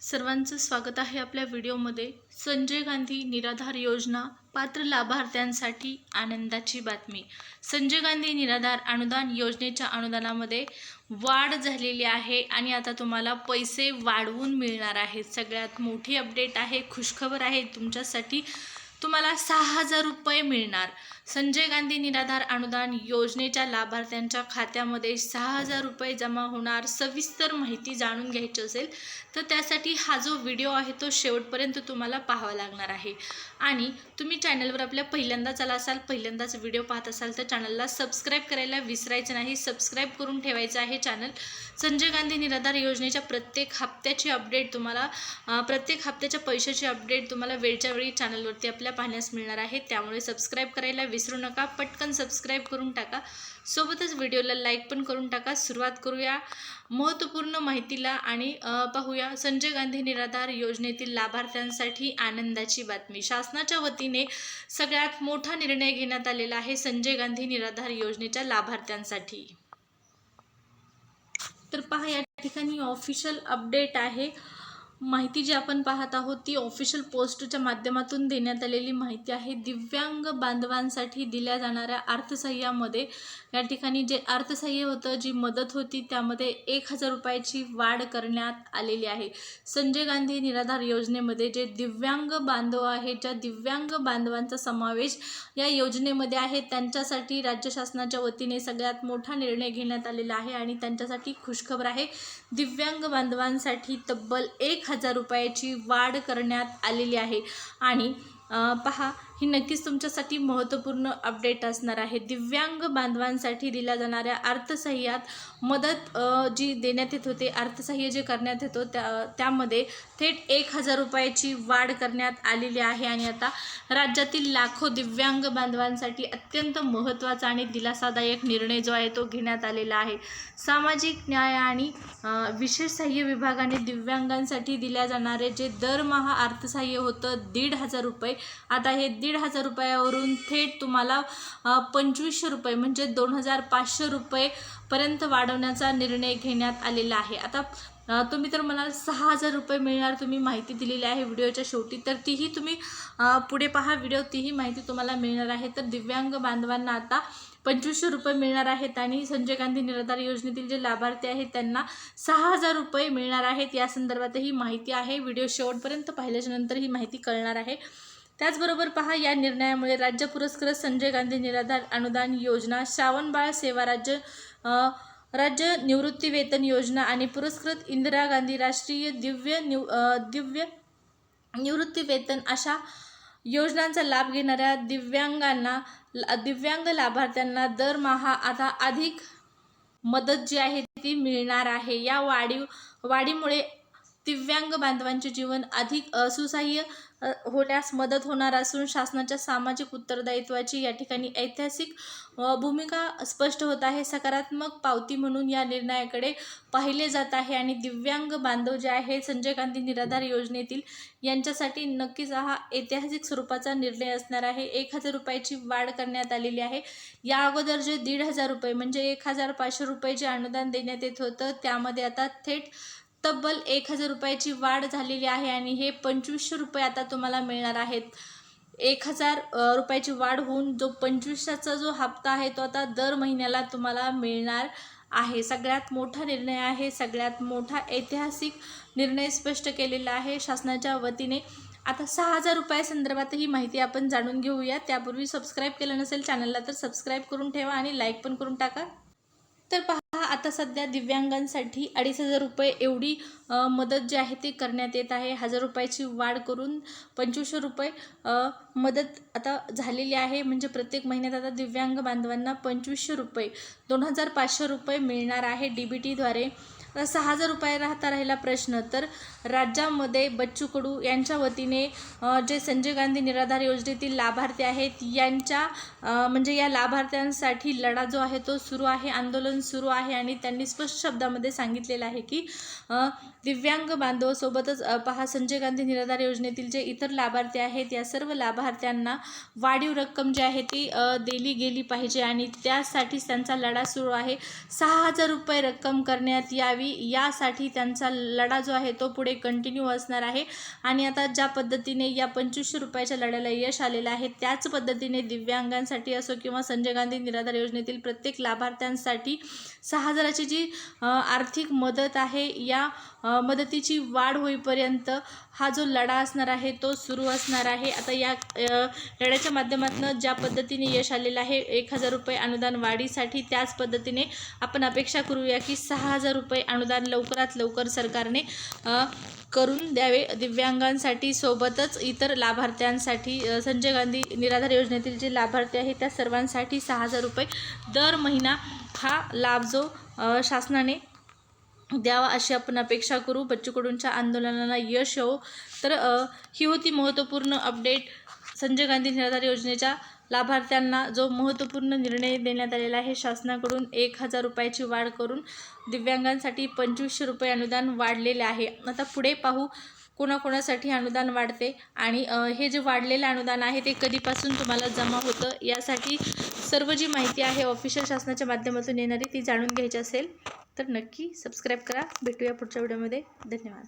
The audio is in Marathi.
सर्वांचं स्वागत आहे आपल्या व्हिडिओमध्ये. संजय गांधी निराधार योजना पात्र लाभार्थ्यांसाठी आनंदाची बातमी. संजय गांधी निराधार अनुदान योजनेच्या अनुदानामध्ये वाढ झालेली आहे आणि आता तुम्हाला पैसे वाढवून मिळणार आहेत. सगळ्यात मोठी अपडेट आहे खुशखबर आहे तुमच्यासाठी तुम्हाला सहा हजार रुपये मिळणार. संजय गांधी निराधार अनुदान योजनेच्या लाभार्थ्यांच्या खात्यामध्ये सहा हजार रुपये जमा होणार सविस्तर माहिती जाणून घ्यायची असेल तर त्यासाठी हा जो व्हिडिओ आहे तो शेवटपर्यंत तुम्हाला पाहावा लागणार आहे. आणि तुम्ही चॅनलवर आपल्या पहिल्यांदाच आला असाल पहिल्यांदाच व्हिडिओ पाहत असाल तर चॅनलला सबस्क्राईब करायला विसरायचं नाही. सबस्क्राईब करून ठेवायचं आहे चॅनल. संजय गांधी निराधार योजनेच्या प्रत्येक हप्त्याची अपडेट तुम्हाला प्रत्येक हप्त्याच्या पैशाची अपडेट तुम्हाला वेळच्या वेळी चॅनलवरती आपल्या पाहण्यास मिळणार आहे. त्यामुळे सबस्क्राईब करायला विसरू नका. पटकन सबस्क्राईब करून टाका. सोबतच व्हिडिओला लाईक पण करून टाका. सुरुवात करूया. महत्त्वपूर्ण माहितीला आणि पाहूया. संजय गांधी निराधार योजनेतील लाभार्थ्यांसाठी आनंदाची बातमी. शासनाच्या वतीने सगळ्यात मोठा निर्णय घेण्यात आलेला आहे संजय गांधी निराधार योजनेच्या लाभार्थ्यांसाठी. तर पहा या ठिकाणी ऑफिशियल अपडेट आहे. माहिती जी आपण पाहत आहोत ती ऑफिशियल पोस्टच्या माध्यमातून देण्यात आलेली माहिती आहे. दिव्यांग बांधवांसाठी दिल्या जाणाऱ्या अर्थसहाय्यामध्ये या ठिकाणी जे अर्थसहाय्य होतं जी मदत होती त्यामध्ये एक हजार रुपयाची वाढ करण्यात आलेली आहे. संजय गांधी निराधार योजनेमध्ये जे दिव्यांग बांधव आहेत ज्या दिव्यांग बांधवांचा समावेश या योजनेमध्ये आहे त्यांच्यासाठी राज्य शासनाच्या वतीने सगळ्यात मोठा निर्णय घेण्यात आलेला आहे आणि त्यांच्यासाठी खुशखबर आहे. दिव्यांग बांधवांसाठी तब्बल एक हजार रुपयाची वाढ करण्यात आलेली आहे. आणि पहा ही नक्कीच तुमच्यासाठी महत्त्वपूर्ण अपडेट असणार आहे. दिव्यांग बांधवांसाठी दिल्या जाणाऱ्या अर्थसहाय्यात मदत जी देण्यात येत होते अर्थसहाय्य जे करण्यात येतो त्या त्यामध्ये थेट एक हजार रुपयाची वाढ करण्यात आलेली आहे. आणि आता राज्यातील लाखो दिव्यांग बांधवांसाठी अत्यंत महत्त्वाचा आणि दिलासादायक निर्णय जो आहे तो घेण्यात आलेला आहे. सामाजिक न्याय आणि विशेष सहाय्य विभागाने दिव्यांगांसाठी दिल्या जाणारे जे दरमहा अर्थसहाय्य होतं दीड हजार रुपये. आता हे दीड हजार रुपयावरून थेट तुम्हाला पंचवीसशे रुपये म्हणजे दोन हजार पाचशे रुपयेपर्यंत वाढवण्याचा निर्णय घेण्यात आलेला आहे. आता तुम्ही तर मला सहा हजार रुपये मिळणार तुम्ही माहिती दिलेली आहे व्हिडिओच्या शेवटी तर तीही तुम्ही पुढे पहा. व्हिडिओ तीही माहिती तुम्हाला मिळणार आहे. तर दिव्यांग बांधवांना आता पंचवीसशे रुपये मिळणार आहेत आणि संजय गांधी निराधार योजनेतील जे लाभार्थी आहेत त्यांना सहा हजार रुपये मिळणार आहेत. या संदर्भातही माहिती आहे. व्हिडिओ शेवटपर्यंत पाहिल्याच्यानंतर ही माहिती कळणार आहे. त्याचबरोबर पहा या निर्णयामुळे राज्य पुरस्कृत संजय गांधी निराधार अनुदान योजना श्रावणबाळ सेवा राज्य राज्य निवृत्ती वेतन योजना आणि पुरस्कृत इंदिरा गांधी राष्ट्रीय दिव्य निव दिव्य निवृत्ती वेतन अशा योजनांचा लाभ घेणाऱ्या दिव्यांगांना ला- दिव्यांग लाभार्थ्यांना दरमहा आता अधिक मदत जी आहे ती मिळणार आहे. या वाढीव वाढीमुळे दिव्यांग बांधवांचे जीवन अधिक अ, सुसह्य होण्यास मदत होणार असून शासनाच्या सामाजिक उत्तरदायित्वाची या ठिकाणी ऐतिहासिक भूमिका स्पष्ट होत आहे. सकारात्मक पावती म्हणून या निर्णयाकडे पाहिले जात आहे आणि दिव्यांग बांधव जे आहे संजय गांधी निराधार योजनेतील यांच्यासाठी नक्कीच हा ऐतिहासिक स्वरूपाचा निर्णय असणार आहे. एक हजार रुपयाची वाढ करण्यात आलेली आहे. या अगोदर जे दीड हजार रुपये म्हणजे एक हजार पाचशे रुपये जे अनुदान देण्यात येत होतं त्यामध्ये आता थेट तब्बल एक हजार रुपयाची वाढ झालेली आहे आणि हे पंचवीसशे रुपये आता तुम्हाला मिळणार आहेत. एक हजार रुपयाची वाढ होऊन जो पंचवीसशेचा जो हप्ता आहे तो आता दर महिन्याला तुम्हाला मिळणार आहे. सगळ्यात मोठा निर्णय आहे सगळ्यात मोठा ऐतिहासिक निर्णय स्पष्ट केलेला आहे शासनाच्या वतीने. आता सहा हजार रुपयासंदर्भातही माहिती आपण जाणून घेऊया. त्यापूर्वी सबस्क्राईब केलं नसेल चॅनलला तर सबस्क्राईब करून ठेवा आणि लाईक पण करून टाका. तर पहा आता सध्या दिव्यांगांसाठी अडीच हजार रुपये एवढी मदत जी आहे ती करण्यात येत आहे. हजार रुपयाची वाढ करून पंचवीसशे रुपये मदत आता झालेली आहे. म्हणजे प्रत्येक महिन्यात आता दिव्यांग बांधवांना पंचवीसशे रुपये दोन हजार पाचशे रुपये मिळणार आहे डी बी टीद्वारे सहा हजार रुपये राहता राहिला प्रश्न. तर राज्यामध्ये बच्चू कडू यांच्या वतीने जे संजय गांधी निराधार योजनेतील लाभार्थी आहेत यांच्या म्हणजे या लाभार्थ्यांसाठी लढा जो आहे तो सुरू आहे आंदोलन सुरू आहे आणि त्यांनी स्पष्ट शब्दामध्ये सांगितलेलं आहे की दिव्यांग बांधवासोबतच पहा संजय गांधी निराधार योजनेतील जे इतर लाभार्थी आहेत या सर्व लाभार्थ्यांना वाढीव रक्कम जी आहे ती दिली गेली पाहिजे आणि त्यासाठीच त्यांचा लढा सुरू आहे. सहा हजार रुपये रक्कम करण्यात यावी यावी यासाठी त्यांचा लढा जो आहे तो पुढे कंटिन्यू असणार आहे. आणि आता ज्या पद्धतीने या पंचवीसशे रुपयाच्या लढ्याला यश आलेलं आहे त्याच पद्धतीने दिव्यांगांसाठी असो किंवा संजय गांधी निराधार योजनेतील प्रत्येक लाभार्थ्यांसाठी सहा हजाराची जी आर्थिक मदत आहे या मदतीची वाढ होईपर्यंत हा जो लढा असणार आहे तो सुरू असणार आहे. आता या लढ्याच्या माध्यमातून ज्या पद्धतीने यश आलेलं आहे एक हजार रुपये अनुदान वाढीसाठी त्याच पद्धतीने आपण अपेक्षा करूया की सहा हजार रुपये अनुदान लवकरात लवकर सरकारने करून द्यावे. दिव्यांगांसाठी सोबतच इतर लाभार्थ्यांसाठी संजय गांधी निराधार योजनेतील जे लाभार्थी आहेत त्या सर्वांसाठी सहा हजार रुपये दर महिना हा लाभ जो शासनाने द्यावा अशी आपण अपेक्षा करू. बच्चूकडूनच्या आंदोलनाला यश येऊ तर ही होती महत्त्वपूर्ण अपडेट. संजय गांधी निराधार योजनेच्या लाभार्थ्यांना जो महत्त्वपूर्ण निर्णय देण्यात आलेला आहे शासनाकडून एक हजार रुपयाची वाढ करून दिव्यांगांसाठी पंचवीसशे रुपये अनुदान वाढलेले आहे. आता पुढे पाहू कोणाकोणासाठी अनुदान वाढते आणि हे जे वाढलेलं अनुदान आहे ते कधीपासून तुम्हाला जमा होतं यासाठी सर्व जी माहिती आहे ऑफिशियल शासनाच्या माध्यमातून येणारी ती जाणून घ्यायची असेल तर नक्की सबस्क्राईब करा. भेटूया पुढच्या व्हिडिओमध्ये धन्यवाद.